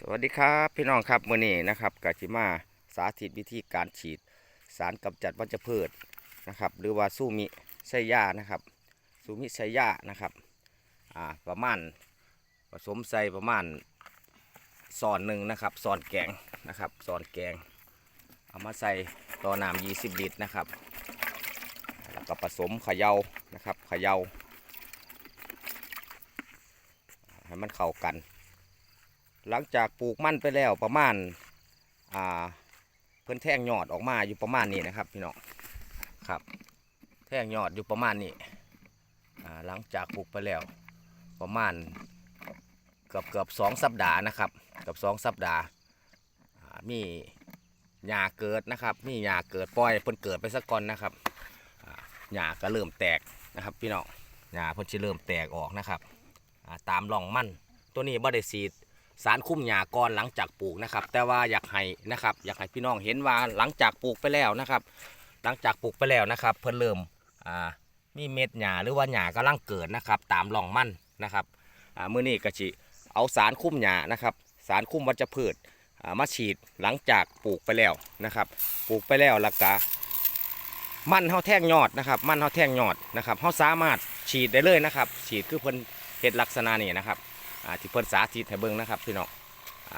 สวัสดีครับพี่น้องครับมื่อนี้นะครับกาจิมาสาธิตวิธีการฉีดสารกำจัดวัชพืชนะครับ หรือว่าสูมิไซยานะครับสูมิไซยานะครับอ่าประมาณผสมใส่ประมาณซอนหนึ่งนะครับซอนแกงนะครับซอนแกง เอามาใส่ต่อน้ำ20ลิตรนะครับแล้วก็ผสมขยานะครับขยาให้มันเข้ากัน หลังจากปลูกมันไปแล้วประมาณอ่าเพิ่นแท่งยอดออกมาอยู่ประมาณนี้นะครับพี่น้องครับ แท่งยอดอยู่ประมาณนี้อ่าหลังจากปลูกไปแล้วประมาณเกือบเกือบสองสัปดาห์นะครับเกือบสองสัปดาห์มีหญ้าเกิดนะครับ มีหญ้าเกิดปล่อยเพิ่นเกิดไปสักก่อนนะครับหญ้าก็เริ่มแตกนะครับพี่น้องหญ้าเพิ่นจะเริ่มแตกออกนะครับาตามร่องมันตัวนี้บ่ได้สีด สารคุ้มหญ้าก่อนหลังจากปลูกนะครับ แต่ว่าอยากให้นะครับ อยากให้พี่น้องเห็นว่าหลังจากปลูกไปแล้วนะครับ หลังจากปลูกไปแล้วนะครับ เพิ่นเริ่มอ่ามีเม็ดหญ้าหรือว่าหญ้ากำลังเกิดนะครับ ตามร่องมันนะครับอ่ามื้อนี้ก็สิเอาสารคุ้มหญ้านะครับ สารคุ้มวัชพืชอ่ามาฉีดหลังจากปลูกไปแล้วนะครับ ปลูกไปแล้วแล้วก็มันเฮาแท่งยอดนะครับ มันเฮาแท่งยอดนะครับเฮาสามารถฉีดได้เลยนะครับ ฉีดคือเพิ่นเฮ็ดลักษณะนี้นะครับ ที่เพิ่นสาธิตให้เบิ่งนะครับพี่น้องอ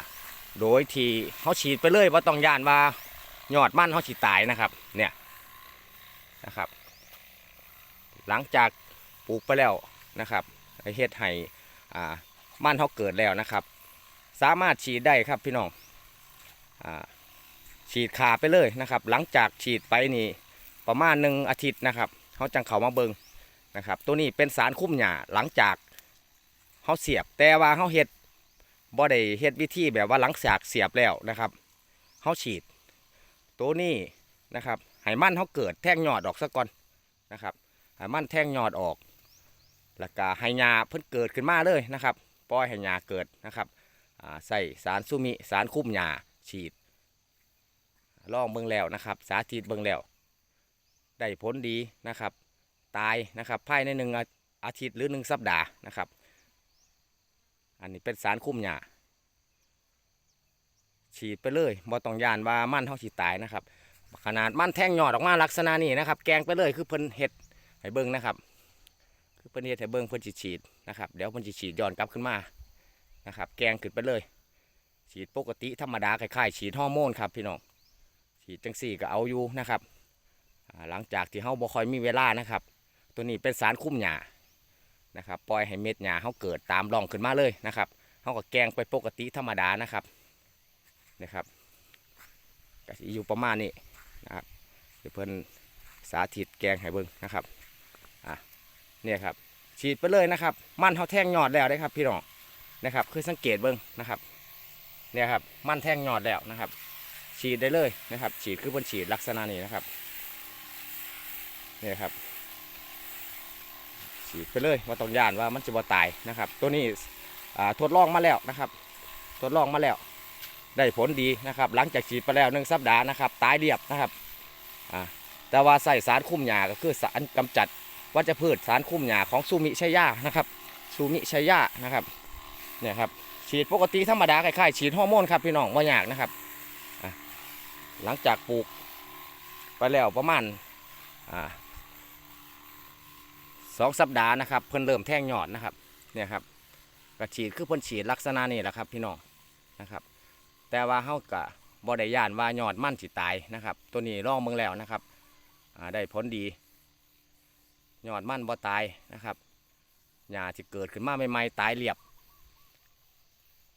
โดยที่เขาฉีดไปเลยว่าต้องย่านว่ายอดมันเขาฉีดตายนะครับเนี่ยนะครับ หลังจากปลูกไปแล้วนะครับเฮ็ดให้ามันเขาเกิดแล้วนะครับ สามารถฉีดได้ครับพี่น้องอฉีดขาไปเลยนะครับ หลังจากฉีดไปนี่ประมาณหนึ่งอาทิตย์นะครับเขาจังเขามาเบิงนะครับ ตัวนี้เป็นสารคุ้มหญ้าหลังจาก เขาเสียบแต่ว่าเขาเฮ็ดบ่ได้เฮ็ดวิธีแบบว่าหลังจากเสียบแล้วนะครับเขาฉีด ตัวนี้นะครับให้มันเขาเกิดแท่งยอดออกซะก่อนนะครับให้มันแท่งยอดออก แล้วก็ให้หญ้าเพิ่นเกิดขึ้นมาเลยนะครับปล่อยให้หญ้าเกิดนะครับใส่สารซูมิสารคุ้มหญ้าฉีดลองเบิ่งแล้วนะครับ สาธิตเบิ่งแล้วได้ผลดีนะครับ ตายนะครับภายในหนึ่งอาทิตย์หรือหนึ่งสัปดาห์นะครับ อันนี้เป็นสารคุ้มหญ้าฉีดไปเลยบ่ต้องยานว่ามันเท่าฉีดตายนะครับ ขนาดมันแท่งหยอดออกมาลักษณะนี้นะครับ แกงไปเลยคือเพิ่นเห็ดให้เบิ้งนะครับ คือเพิ่นเห็ดให้เบิ้งเพิ่นสิฉีดนะครับเดี๋ยวเพิ่นสิฉีดย้อนกลับขึ้นมานะครับ แกงขึ้นไปเลย ฉีดปกติธรรมดาคล้ายๆฉีดฮอร์โมนครับพี่น้องฉีดจังสี่ก็เอาอยู่นะครับหลังจากที่เฮาบ่ค่อยมีเวลานะครับ ตัวนี้เป็นสารคุ้มหญ้า นะครับปล่อยให้เม็ดหญ้าเขาเกิดตามร่องขึ้นมาเลยนะครับเขาก็แกงไปปกติธรรมดานะครับนะครับก็อยู่ประมาณนี้นะครับเดี๋ยวเพิ่นสาธิตแกงให้เบิ่งนะครับอะเนี่ยครับฉีดไปเลยนะครับ มันเขาแท่งยอดแล้วได้ครับ พี่น้องนะครับ คือสังเกตเบิ่งนะครับเนี่ยครับมันแท่งยอดแล้วนะครับ ฉีดได้เลยนะครับ ฉีดคือเพิ่นฉีดลักษณะนี้นะครับเนี่ยครับ ฉีดไปเลยว่าต้องย่านว่ามันจะบ่ตายนะครับ ตัวนี้ทดลองมาแล้วนะครับ ทดลองมาแล้ว ได้ผลดีนะครับ หลังจากฉีดไปแล้วหนึ่งสัปดาห์นะครับ ตายเรียบนะครับแต่ว่าใส่สารคุ้มหญ้าก็คือสารกำจัดวัชพืชสารคุ้มหญ้าของซูมิชัยยานะครับซูมิชัยยานะครับเนี่ยครับฉีดปกติธรรมดาคล้ายๆฉีดฮอร์โมนครับพี่น้องว่ายากนะครับหลังจากปลูกไปแล้วประมาณอ่า สองสัปดาห์นะครับเพิ่นเริ่มแท่งยอดนะครับเนี่ยครับกระฉีดคือเพิ่นฉีดลักษณะนี้แหละครับพี่น้องนะครับ แต่ว่าเฮากะบ่ได้ย่านว่ายอดมั่นสิตายนะครับ ตัวนี้ลองเบิ่งแล้วนะครับได้ผลดียอดมั่นบ่ตายนะครับหญ้าที่เกิดขึ้นมาใหม่ๆตายเรียบ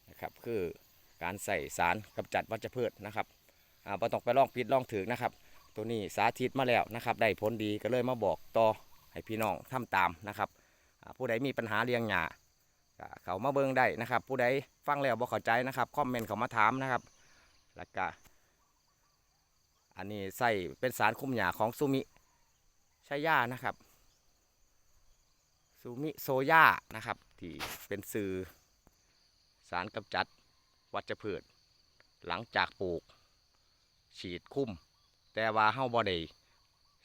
นะครับคือการใส่สารกำจัดวัชพืชนะครับอ่าบ่ต้องไปลองผิดลองถือนะครับ ตัวนี้สาธิตมาแล้วนะครับ ได้ผลดีก็เลยมาบอกต่อ ให้พี่น้องทำตามนะครับผู้ใดมีปัญหาเลี้ยงหญ้าเขามาเบิ่งได้นะครับ ผู้ใดฟังแล้วบ่เข้าใจนะครับคอมเมนต์เขามาถามนะครับแล้วก็อันนี้ใส่เป็นสารคุมหญ้าของซูมิใช้ย่านะครับซูมิโซย่านะครับที่เป็นสื่อสารกำจัดวัชพืช หลังจากปลูก ฉีดคุ้ม แต่ว่าเฮาบ่ได้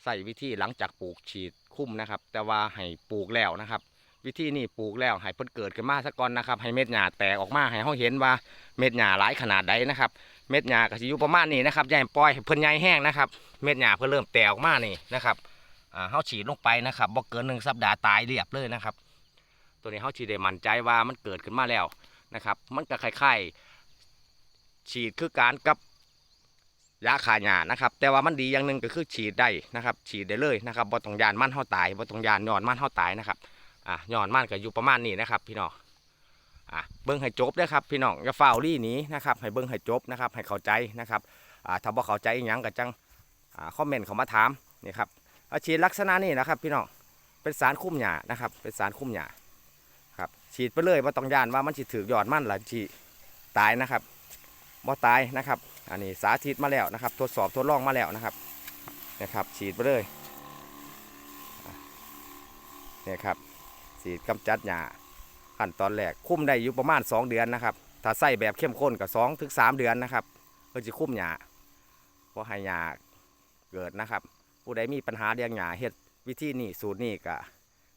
ใส่วิธีหลังจากปลูกฉีดคุ้มนะครับ แต่ว่าให้ปลูกแล้วนะครับ วิธีนี้ปลูกแล้วให้เพิ่นเกิดขึ้นมาซะก่อนนะครับ ให้เม็ดหญ้าแตกออกมาให้เฮาเห็นว่าเม็ดหญ้าหลายขนาดใดนะครับ เม็ดหญ้าก็สิอยู่ประมาณนี้นะครับให้ปล่อยให้เพิ่นใหญ่แห้งนะครับ เม็ดหญ้าเพิ่นเริ่มแตกออกมานี่นะครับอ่าเฮาฉีดลงไปนะครับบ่เกินหนึ่งสัปดาห์ตายเรียบเลยนะครับ ตัวนี้เฮาฉีดได้มั่นใจว่ามันเกิดขึ้นมาแล้วนะครับ มันก็คล้ายๆฉีดคือการกับ ยาฆ่าหญ้านะครับ แต่ว่ามันดีอย่างหนึ่งก็คือฉีดได้นะครับ ฉีดได้เลยนะครับบ่ต้องยานมันเฮาตายบ่ต้องยานย้อนมันเฮาตายนะครับอะย้อนมันก็อยู่ประมาณนี้นะครับ พี่น้องอะเบิ้งให้จบนะครับพี่น้องอย่าฝ้ารี่นี้นะครับ ให้เบิ้งให้จบนะครับ ให้เข้าใจนะครับอ่าถ้าบ่เข้าใจอีหยังก็จังอ่าคอมเมนต์เข้ามาถามนี่ครับฉีดลักษณะนี้นะครับ พี่น้องเป็นสารคุ้มหญ้านะครับ เป็นสารคุ้มหญ้าครับฉีดไปเลยบ่ต้องยานว่ามันสิถือยอดมันหรือสิตายนะครับบ่ตายนะครับ อันนี้สาธิตมาแล้วนะครับ ทดสอบทดลองมาแล้วนะครับนะครับ ฉีดไปเลยเนี่ยครับสีดกำจัดหญ้าขั้นตอนแรกคุ้มได้อยู่ประมาณ 2 เดือนนะครับ ถ้าใส่แบบเข้มข้นก็2ถึง3เดือนนะครับเพื่อจะคุ้มหญ้าเพราะให้หญ้าเกิดนะครับ ผู้ใดมีปัญหาเรื่องหญ้าเฮ็ดวิธีนี้สูตรนี้ก็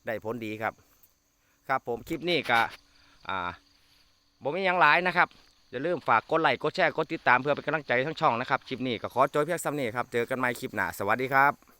ได้ผลดีครับ ครับผมคลิปนี้ก็อ่าบ่มียังหลายนะครับ อย่าลืมฝากกดไลค์กดแชร์กดติดตามเพื่อเป็นกำลังใจทั้งช่องนะครับคลิปนี้ก็ขอจบเพียงซ้ำนี้ครับเจอกันใหม่คลิปหน้าสวัสดีครับ